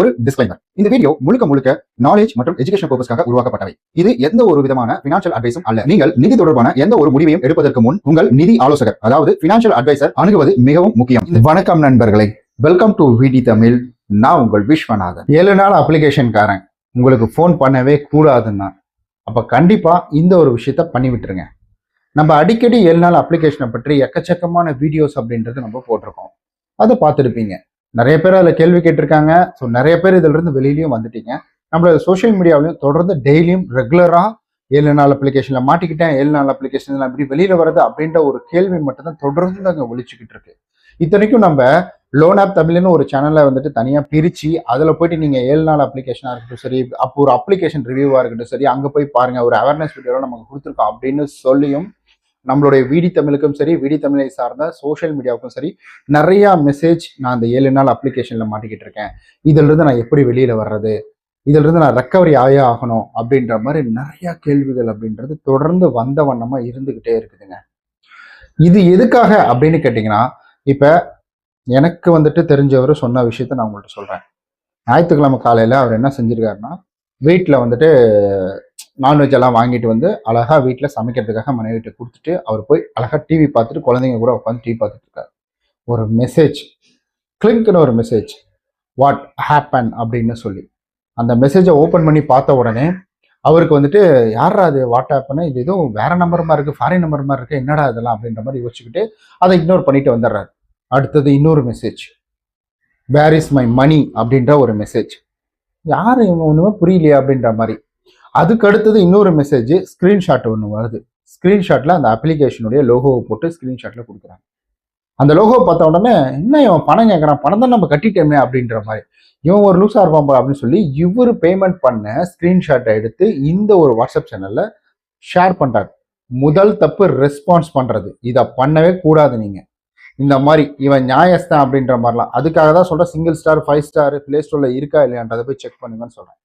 ஒரு டிஸ்க்ளைமர் இந்த வீடியோ முழுக்க முழுக்க நாலேஜ் மற்றும் எஜுகேஷன் பர்பஸ்க்காக உருவாக்கப்பட்டவை. இது எந்த ஒரு விதமான பினான்சியல் அட்வைஸும் அல்ல. நீங்கள் நிதி தொடர்பான எந்த ஒரு முடிவையும் எடுப்பதற்கு முன் உங்கள் நிதி ஆலோசகர் அதாவது பினான்சியல் அட்வைசர் அணுகுவது மிகவும் முக்கியம். வணக்கம் நண்பர்களே. வெல்கம் டு விடி தமிழ். நான் உங்கள் விஸ்வநாதன். ஏழு நாள் அப்ளிகேஷன்காரன் உங்களுக்கு ஃபோன் பண்ணவே கூடாதுன்னா அப்போ கண்டிப்பாக இந்த ஒரு விஷயத்த பண்ணி விட்டுருங்க நம்ம அடிக்கடி ஏழு நாள் அப்ளிகேஷனை பற்றி எக்கச்சக்கமான வீடியோஸ் அப்படின்றது நம்ம போட்டிருக்கோம். அதை பார்த்துருப்பீங்க. நிறைய பேர் அதில் கேள்வி கேட்டிருக்காங்க. ஸோ நிறைய பேர் இதிலிருந்து இருந்து வந்துட்டீங்க. நம்மளோட சோஷியல் மீடியாவிலையும் தொடர்ந்து டெய்லியும் ரெகுலராக ஏழு நாள் அப்ளிகேஷனில் மாட்டிக்கிட்டேன். ஏழு நாள் அப்ளிகேஷன் அப்படி வெளியில் வருது அப்படின்ற ஒரு கேள்வி மட்டும்தான் தொடர்ந்து அங்கே ஒழிச்சுக்கிட்டு இருக்கு. இத்தனைக்கும் நம்ம லோன் ஆப் தமிழ்னு ஒரு சேனலை வந்துட்டு தனியாக பிரித்து அதில் போயிட்டு நீங்கள் ஏழு நாள் அப்ளிகேஷனாக இருக்கட்டும் சரி அப்போ ஒரு அப்ளிகேஷன் ரிவ்யூவாக இருக்கட்டும் சரி அங்கே போய் பாருங்கள் ஒரு அவேர்னஸ் வீடியோவில் நமக்கு கொடுத்துருக்கோம் அப்படின்னு சொல்லியும் நம்மளுடைய விடி தமிழுக்கும் சரி விடி தமிழை சார்ந்த சோஷியல் மீடியாவுக்கும் சரி நிறைய மெசேஜ் நான் அந்த ஏழு நாள் அப்ளிகேஷன்ல மாட்டிக்கிட்டு இருக்கேன். இதுல இருந்து நான் எப்படி வெளியில வர்றது? இதுல இருந்து நான் ரெக்கவரி ஆயே ஆகணும் அப்படின்ற மாதிரி நிறைய கேள்விகள் அப்படின்றது தொடர்ந்து வந்த வண்ணமா இருந்துகிட்டே இருக்குதுங்க. இது எதுக்காக அப்படின்னு கேட்டிங்கன்னா இப்ப எனக்கு வந்துட்டு தெரிஞ்சவர் சொன்ன விஷயத்த நான் உங்கள்கிட்ட சொல்றேன். ஞாயிற்றுக்கிழமை காலையில அவர் என்ன செஞ்சிருக்காருன்னா வீட்டில் வந்துட்டு நான்வெஜ் எல்லாம் வாங்கிட்டு வந்து அழகாக வீட்டில் சமைக்கிறதுக்காக மனைவிட்ட கொடுத்துட்டு அவர் போய் அழகாக டிவி பார்த்துட்டு குழந்தைங்க கூட உட்காந்து டிவி பார்த்துட்டு இருக்காரு. ஒரு மெசேஜ் கிளிங்க்னு ஒரு மெசேஜ் வாட் ஹேப்பன் அப்படின்னு சொல்லி. அந்த மெசேஜை ஓப்பன் பண்ணி பார்த்த உடனே அவருக்கு வந்துட்டு யாரா அது வாட் ஹேப்பன் இது எதுவும் வேற நம்பர் மாதிரி ஃபாரின் நம்பர் மாதிரி இருக்குது என்னடா இதெல்லாம்? அப்படின்ற மாதிரி யோசிச்சுக்கிட்டு அதை இக்னோர் பண்ணிட்டு வந்துடுறாரு. அடுத்தது இன்னொரு message where is my money அப்படின்ற ஒரு மெசேஜ் யார்? இவங்க ஒன்றுமே புரியலையா அப்படின்ற மாதிரி. அதுக்கு அடுத்தது இன்னொரு மெசேஜ் ஸ்க்ரீன்ஷாட் ஒன்று வருது. ஸ்க்ரீன்ஷாட்டில் அந்த அப்ளிகேஷனுடைய லோகோவை போட்டு ஸ்க்ரீன்ஷாட்டில் கொடுக்குறாங்க. அந்த லோகோ பார்த்த உடனே என்ன இவன் பணம் கேட்குறான் பணம் தான் நம்ம கட்டிட்டோமே? அப்படின்ற மாதிரி. இவன் ஒரு லூஸாக இருப்பான் அப்படின்னு சொல்லி இவர் பேமெண்ட் பண்ண ஸ்க்ரீன்ஷாட்டை எடுத்து இந்த ஒரு வாட்ஸ்அப் சேனலில் ஷேர் பண்ணுறாரு முதல் தப்பு ரெஸ்பான்ஸ் பண்ணுறது இதை பண்ணவே கூடாது நீங்கள் இந்த மாதிரி இவன் நியாயஸ்தான் அப்படின்ற மாதிரிலாம். அதுக்காக தான் சொல்கிறேன் single star five star play ஸ்டோரில் இருக்கா இல்லையான்றதை போய் செக் பண்ணுங்கன்னு சொல்கிறேன்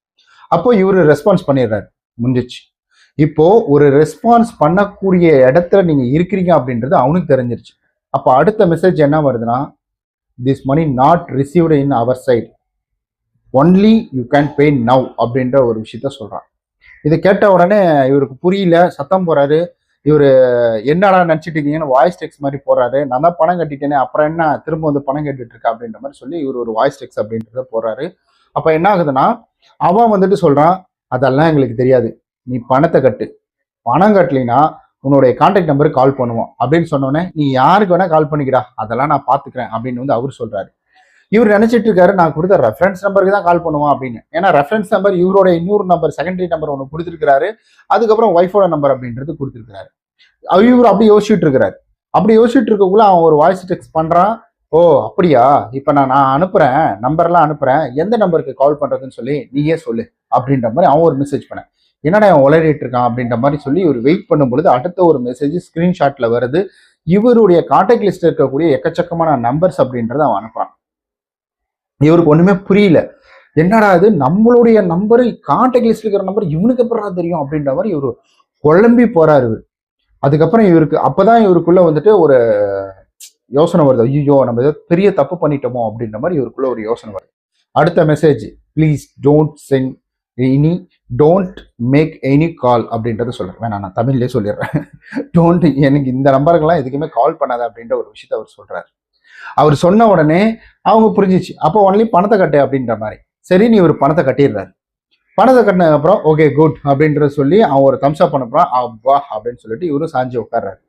அப்போ இவர் ரெஸ்பான்ஸ் பண்ணிடுறாரு. முடிஞ்சிச்சு. இப்போ ஒரு ரெஸ்பான்ஸ் பண்ணக்கூடிய இடத்துல நீங்க இருக்கிறீங்க அப்படின்றது அவனுக்கு தெரிஞ்சிருச்சு. அப்போ அடுத்த மெசேஜ் என்ன வருதுன்னா this money not received in our side only you can pay now அப்படின்ற ஒரு விஷயத்த சொல்றான். இதை கேட்ட உடனே இவருக்கு புரியல சத்தம் போறாரு. இவர் என்னடா நினச்சிட்டு இருக்கீங்கன்னு வாய்ஸ் டெக்ஸ் மாதிரி போறாரு. நான் தான் பணம் கட்டிட்டேனே அப்புறம் என்ன திரும்ப வந்து பணம் கேட்டுட்டு இருக்கா? அப்படின்ற மாதிரி சொல்லி இவர் ஒரு வாய்ஸ் டெக்ஸ் அப்படின்றத போறாரு அப்போ என்ன ஆகுதுன்னா அவன் வந்துட்டு சொல்றான் அதெல்லாம் எங்களுக்கு தெரியாது. நீ பணத்தை கட்டு. பணம் கட்டலினா உன்னுடைய கான்டாக்ட் நம்பருக்கு கால் பண்ணுவோம். அப்படின்னு சொன்னோடனே நீ யாருக்கு வேணா கால் பண்ணிக்கிறா. அதெல்லாம் நான் பாத்துக்கிறேன். அப்படின்னு வந்து அவர் சொல்றாரு. இவர் நினைச்சிட்டு இருக்காரு நான் கொடுத்த ரெஃபரன்ஸ் நம்பருக்கு தான் கால் பண்ணுவோம் அப்படின்னு. ஏன்னா ரெஃபரன்ஸ் நம்பர் இவரோட இன்னொரு நம்பர் செகண்டரி நம்பர் ஒன்று கொடுத்துருக்காரு அதுக்கப்புறம் ஒய்ஃபோட நம்பர் அப்படின்றது கொடுத்துருக்காரு இவர் அப்படி யோசிச்சுட்டு இருக்கிறாரு அப்படி யோசிச்சுட்டு இருக்கக்குள்ள அவன் ஒரு வாய்ஸ் டெக்ஸ்ட் பண்றான். ஓ அப்படியா? இப்போ நான் நான் அனுப்புகிறேன் நம்பர்லாம் அனுப்புகிறேன் எந்த நம்பருக்கு கால் பண்ணுறதுன்னு சொல்லி நீயே சொல்லு அப்படின்ற மாதிரி அவன் ஒரு மெசேஜ் பண்ணேன். என்னடா அவன் உளறிட்டு இருக்கான் அப்படின்ற மாதிரி சொல்லி இவர் வெயிட் பண்ணும் பொழுது அடுத்த ஒரு மெசேஜ் ஸ்க்ரீன்ஷாட்டில் வருது. இவருடைய கான்டாக்ட் லிஸ்ட் இருக்கக்கூடிய எக்கச்சக்கமான நம்பர்ஸ் அப்படின்றத அவன் அனுப்புகிறான் இவருக்கு ஒன்றுமே புரியல. என்னடா இது? நம்மளுடைய நம்பரு கான்டாக்ட் லிஸ்ட் இருக்கிற நம்பர் இவனுக்கு எப்படா தெரியும் அப்படின்ற மாதிரி இவர் குழம்பி போறாரு இவர். அதுக்கப்புறம் இவருக்கு அப்போதான் இவருக்குள்ள வந்துட்டு ஒரு யோசனை வருது. ஐயோ நம்ம ஏதோ பெரிய தப்பு பண்ணிட்டோமோ அப்படின்ற மாதிரி இவருக்குள்ள ஒரு யோசனை வருது. அடுத்த message please don't send any don't make any call அப்படின்றத சொல்கிறேன் வேணாம் நான் தமிழ்லேயே சொல்லிடுறேன். டோன்ட் எனக்கு இந்த நம்பருக்கெல்லாம் எதுக்குமே கால் பண்ணாத அப்படின்ற ஒரு விஷயத்த அவர் சொல்கிறார் அவர் சொன்ன உடனே அவங்க புரிஞ்சிச்சு. அப்போ ஒன்லி பணத்தை கட்டு அப்படின்ற மாதிரி. சரி நீ ஒரு பணத்தை கட்டிடுறாரு. பணத்தை கட்டினதுக்கு அப்புறம் ஓகே குட் அப்படின்றத சொல்லி அவன் ஒரு தம்ஸ் அப் பண்ண வா அப்படின்னு சொல்லிட்டு இவரும் சாஞ்சி உட்கார்றாரு.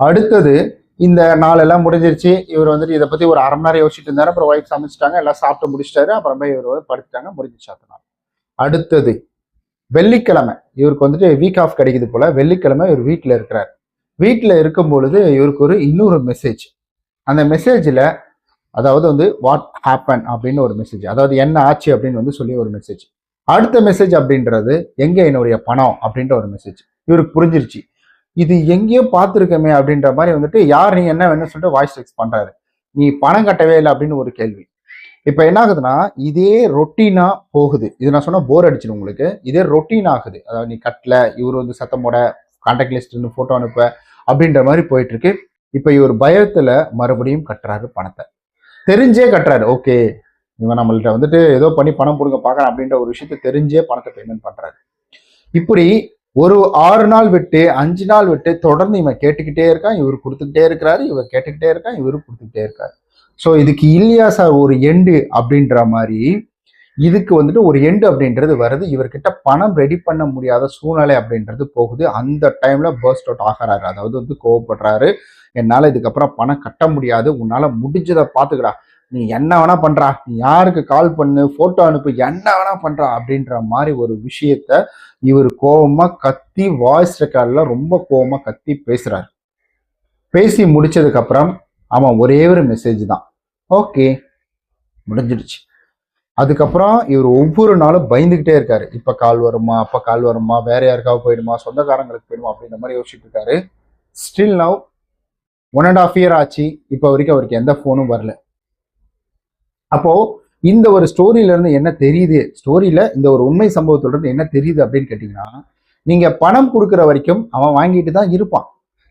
அடுத்தது இந்த நாளெல்லாம் முடிஞ்சிருச்சு. இவர் வந்துட்டு இதை பத்தி ஒரு அரை மணி நேரம் யோசிச்சுட்டு இருந்தாரு. அப்புறம் ஒய்ஃப் சமைச்சிட்டாங்க. எல்லாம் சாப்பிட்டு முடிச்சிட்டாரு. அப்புறமே இவர் படுத்துட்டாங்க. முடிஞ்சிச்சு அந்த அடுத்தது வெள்ளிக்கிழமை. இவருக்கு வந்துட்டு வீக் ஆஃப் கிடைக்குது போல. வெள்ளிக்கிழமை இவர் வீட்டில் இருக்கிறார். வீட்டில் இருக்கும் பொழுது இவருக்கு ஒரு இன்னொரு மெசேஜ் அந்த மெசேஜில் அதாவது வந்து வாட் ஹேப்பன் அப்படின்னு ஒரு மெசேஜ் அதாவது என்ன ஆச்சு அப்படின்னு வந்து சொல்லி ஒரு மெசேஜ் அடுத்த மெசேஜ் அப்படின்றது எங்கே என்னுடைய பணம் அப்படின்ற ஒரு மெசேஜ் இவருக்கு புரிஞ்சிருச்சு. இது எங்கேயோ பார்த்துருக்கமே அப்படின்ற மாதிரி வந்துட்டு யார் நீ என்ன வேணும்னு சொல்லிட்டு வாய்ஸ் டெக்ஸ் பண்ணுறாரு நீ பணம் கட்டவே இல்லை அப்படின்னு ஒரு கேள்வி. இப்போ என்ன ஆகுதுன்னா இதே ரொட்டீனாக போகுது. இது நான் சொன்னால் போர் அடிச்சிடும் உங்களுக்கு. இதே ரொட்டீன் ஆகுது. அதாவது நீ கட்டல இவர் வந்து சத்தமோட கான்டாக்ட் லிஸ்ட் ஃபோட்டோ அனுப்ப அப்படின்ற மாதிரி போயிட்டு இருக்கு இப்போ இவர் பயத்தில் மறுபடியும் கட்டுறாரு பணத்தை. தெரிஞ்சே கட்டுறாரு. ஓகே இவன் நம்மள்கிட்ட வந்துட்டு ஏதோ பண்ணி பணம் கொடுங்க பார்க்கறான் அப்படின்ற ஒரு விஷயத்த தெரிஞ்சே பணத்தை பேமெண்ட் பண்ணுறாரு இப்படி ஒரு ஆறு நாள் விட்டு அஞ்சு நாள் விட்டு தொடர்ந்து இவன் கேட்டுக்கிட்டே இருக்கான் இவர் கொடுத்துக்கிட்டே இருக்கிறாரு இவர் கேட்டுக்கிட்டே இருக்கான் இவர் கொடுத்துக்கிட்டே இருக்காரு. ஸோ இதுக்கு இல்லையா சார் ஒரு எண்டு அப்படின்ற மாதிரி இதுக்கு வந்துட்டு ஒரு எண்டு அப்படின்றது வருது. இவர்கிட்ட பணம் ரெடி பண்ண முடியாத சூழ்நிலை அப்படின்றது போகுது. அந்த டைம்ல பர்ஸ்ட் அவுட் ஆகிறாரு. அதாவது வந்து கோவப்படுறாரு. என்னால் இதுக்கப்புறம் பணம் கட்ட முடியாது. உன்னால் முடிஞ்சதை பார்த்துக்கடா. நீ என்ன வேணா பண்றா. நீ யாருக்கு கால் பண்ணு போட்டோ அனுப்பு என்ன வேணா பண்றா அப்படின்ற மாதிரி ஒரு விஷயத்த இவர் கோபமா கத்தி வாய்ஸ் ரெக்கார்ட்ல ரொம்ப கோபமா கத்தி பேசுறாரு. பேசி முடிச்சதுக்கு அப்புறம் அவன் ஒரே ஒரு மெசேஜ் தான். ஓகே முடிஞ்சிடுச்சு. அதுக்கப்புறம் இவர் ஒவ்வொரு நாளும் பயந்துகிட்டே இருக்காரு. இப்ப கால் வருமா அப்ப கால் வருமா வேற யாருக்காவது போயிடுமா சொந்தக்காரங்களுக்கு போயிடுமா அப்படின்ற மாதிரி யோசிச்சுட்டு இருக்காரு. Still now one and half year ஆச்சு. இப்போ வரைக்கும் அவருக்கு எந்த ஃபோனும் வரல. அப்போ இந்த ஒரு ஸ்டோரியில இருந்து என்ன தெரியுது? ஸ்டோரியில இந்த ஒரு உண்மை சம்பவத்துல இருந்து என்ன தெரியுது அப்படின்னு கேட்டீங்கன்னா நீங்க பணம் கொடுக்குற வரைக்கும் அவன் வாங்கிட்டு தான் இருப்பான்.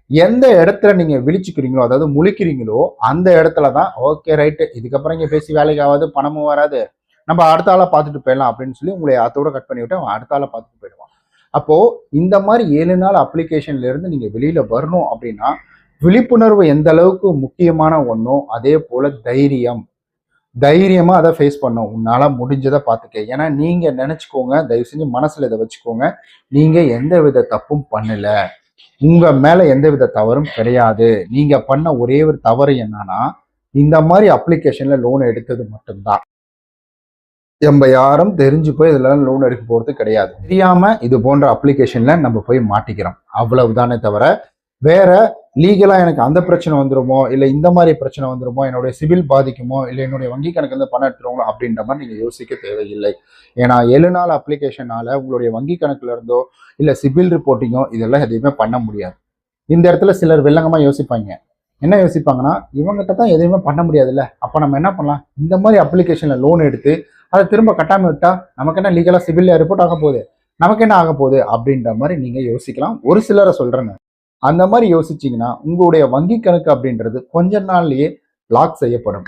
எந்த இடத்துல நீங்க விழிச்சுக்கிறீங்களோ அதாவது முழிக்கிறீங்களோ அந்த இடத்துல தான் ஓகே ரைட்டு. இதுக்கப்புறம் இங்க பேசி வேலைக்கு ஆகாது பணமும் வராது. நம்ம அடுத்த ஆளை பார்த்துட்டு போயிடலாம் அப்படின்னு சொல்லி உங்களை அத்தோட கட் பண்ணி விட்டு அவன் அடுத்த ஆளை பார்த்துட்டு போயிடுவான். அப்போ இந்த மாதிரி ஏழு நாள் அப்ளிகேஷன்ல இருந்து நீங்க வெளியில வரணும் அப்படின்னா விழிப்புணர்வு எந்த அளவுக்கு முக்கியமான ஒன்றோ அதே போல தைரியம். தைரியமாக அதை ஃபேஸ் பண்ணும் உன்னால் முடிஞ்சதை பார்த்துக்க. ஏன்னா நீங்கள் நினச்சிக்கோங்க தயவு செஞ்சு மனசில் இதை வச்சுக்கோங்க. நீங்கள் எந்த வித தப்பும் பண்ணலை. உங்கள் மேலே எந்த வித தவறும் கிடையாது. நீங்கள் பண்ண ஒரே ஒரு தவறு என்னன்னா இந்த மாதிரி அப்ளிகேஷனில் லோன் எடுத்தது மட்டும்தான். நம்ம யாரும் தெரிஞ்சு போய் இதெல்லாம் லோன் எடுக்க போகிறது கிடையாது. தெரியாமல் இது போன்ற அப்ளிகேஷனில் நம்ம போய் மாட்டிக்கிறோம். அவ்வளவுதானே தவிர வேற லீகலாக எனக்கு அந்த பிரச்சனை வந்துருமோ? இல்லை இந்த மாதிரி பிரச்சனை வந்துருமோ? என்னுடைய சிவில் பாதிக்குமோ? இல்லை என்னுடைய வங்கி கணக்குல இருந்து பணம் எடுத்துருவாங்களோ? அப்படின்ற மாதிரி நீங்கள் யோசிக்க தேவையில்லை. ஏன்னா ஏழு நாள் அப்ளிகேஷனால உங்களுடைய வங்கி கணக்குல இருந்தோ இல்லை சிவில் ரிப்போர்ட்டிங்கோ இதெல்லாம் எதுவுமே பண்ண முடியாது. இந்த இடத்துல சிலர் வில்லங்கமாக யோசிப்பாங்க. என்ன யோசிப்பாங்கன்னா இவங்ககிட்ட தான் எதுவுமே பண்ண முடியாதுல்ல. அப்போ நம்ம என்ன பண்ணலாம்? இந்த மாதிரி அப்ளிகேஷனில் லோன் எடுத்து அதை திரும்ப கட்டாமல் விட்டா நமக்கு என்ன லீகலாக சிவில் ரிப்போர்ட் ஆக போகுது? நமக்கு என்ன ஆக போகுது? அப்படின்ற மாதிரி நீங்கள் யோசிக்கலாம். ஒரு சிலரை சொல்கிறேன்னு அந்த மாதிரி யோசிச்சீங்கன்னா உங்களுடைய வங்கி கணக்கு அப்படின்றது கொஞ்ச நாள்லயே லாக் செய்யப்படும்.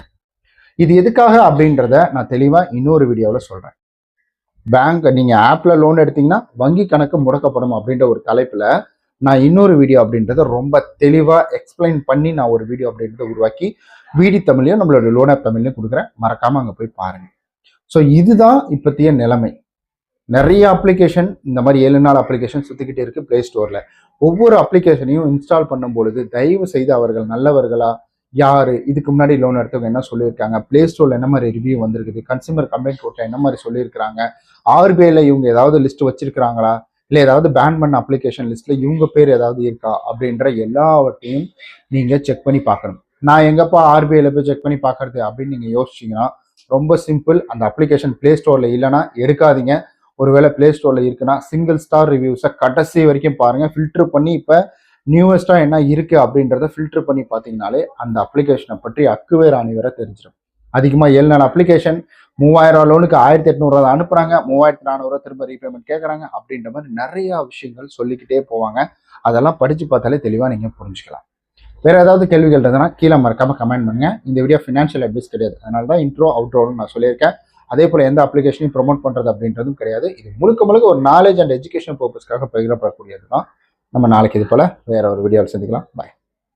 இது எதுக்காக அப்படின்றத நான் தெளிவாக இன்னொரு வீடியோவில் சொல்கிறேன் பேங்க் நீங்கள் ஆப்பில் லோன் எடுத்தீங்கன்னா வங்கி கணக்கு முடக்கப்படும் அப்படின்ற ஒரு தலைப்பில் நான் இன்னொரு வீடியோ அப்படின்றத ரொம்ப தெளிவாக எக்ஸ்பிளைன் பண்ணி நான் ஒரு வீடியோ அப்படின்றத உருவாக்கி வீடி தமிழ்லையும் நம்மளோட லோன் ஆப் தமிழ்லையும் கொடுக்குறேன். மறக்காமல் அங்கே போய் பாருங்கள் ஸோ இதுதான் இப்போத்திய நிலைமை. நிறைய அப்ளிகேஷன் இந்த மாதிரி ஏழு நாள் அப்ளிகேஷன் சுற்றிக்கிட்டே இருக்குது ப்ளே ஸ்டோரில் ஒவ்வொரு அப்ளிகேஷனையும் இன்ஸ்டால் பண்ணும் பொழுது தயவு செய்து அவர்கள் நல்லவர்களா? யார்? இதுக்கு முன்னாடி லோன் எடுத்தவங்க என்ன சொல்லியிருக்காங்க? ப்ளே ஸ்டோரில் என்ன மாதிரி ரிவ்யூ வந்திருக்குது? கன்சியூமர் கம்ப்ளைண்ட் கோர்ட்டில் என்ன மாதிரி சொல்லியிருக்கிறாங்க? ஆர்பிஐயில் இவங்க ஏதாவது லிஸ்ட் வச்சிருக்கிறாங்களா? இல்லை ஏதாவது பேன் பண்ண அப்ளிகேஷன் லிஸ்ட்டில் இவங்க பேர் ஏதாவது இருக்கா? அப்படின்ற எல்லாவற்றையும் நீங்கள் செக் பண்ணி பார்க்கணும். நான் எங்கப்பா ஆர்பிஐயில் போய் செக் பண்ணி பார்க்கறது அப்படின்னு நீங்கள் யோசிச்சீங்கன்னா ரொம்ப சிம்பிள் அந்த அப்ளிகேஷன் ப்ளே ஸ்டோரில் இல்லைன்னா எடுக்காதீங்க. ஒருவேளை பிளே ஸ்டோரில் இருக்குன்னா சிங்கிள் ஸ்டார் ரிவ்யூஸை கடைசி வரைக்கும் பாருங்கள் ஃபில்டர் பண்ணி இப்போ நியூவஸ்ட்டாக என்ன இருக்குது அப்படின்றத ஃபில்டர் பண்ணி பார்த்தீங்கனாலே அந்த அப்ளிகேஷனை பற்றி அக்குவேர் அணிவரை தெரிஞ்சிடும் அதிகமாக ஏழு நாள் அப்ளிகேஷன் மூவாயிரம் லோனுக்கு ஆயிரத்தி எட்நூறுவா தான் அனுப்புறாங்க. மூவாயிரத்தி நானூறுவா திரும்ப ரீபேமெண்ட் கேட்குறாங்க அப்படின்ற மாதிரி நிறையா விஷயங்கள் சொல்லிக்கிட்டே போவாங்க. அதெல்லாம் படித்து பார்த்தாலே தெளிவாக நீங்கள் புரிஞ்சுக்கலாம். வேறு ஏதாவது கேள்விகள் இருந்ததுன்னா கீழே மறக்காமல் கமெண்ட் பண்ணுங்க. இந்த வீடியோ ஃபினான்ஷியல் அட்வைஸ் கிடையாது. அதனால தான் இன்ட்ரோ அவுட்ரோன்னு நான் சொல்லியிருக்கேன். அதே போல் எந்த அப்ளிகேஷனையும் ப்ரொமோட் பண்ணுறது அப்படின்றதும் கிடையாது. இது முழுக்க முழுக்க ஒரு நாலேஜ் அண்ட் எஜுகேஷன் பர்பஸ்க்காக பகிரப்படக்கூடியது தான் நம்ம நாளைக்கு இது போல் வேறு ஒரு வீடியோவில் சந்திக்கலாம். பாய்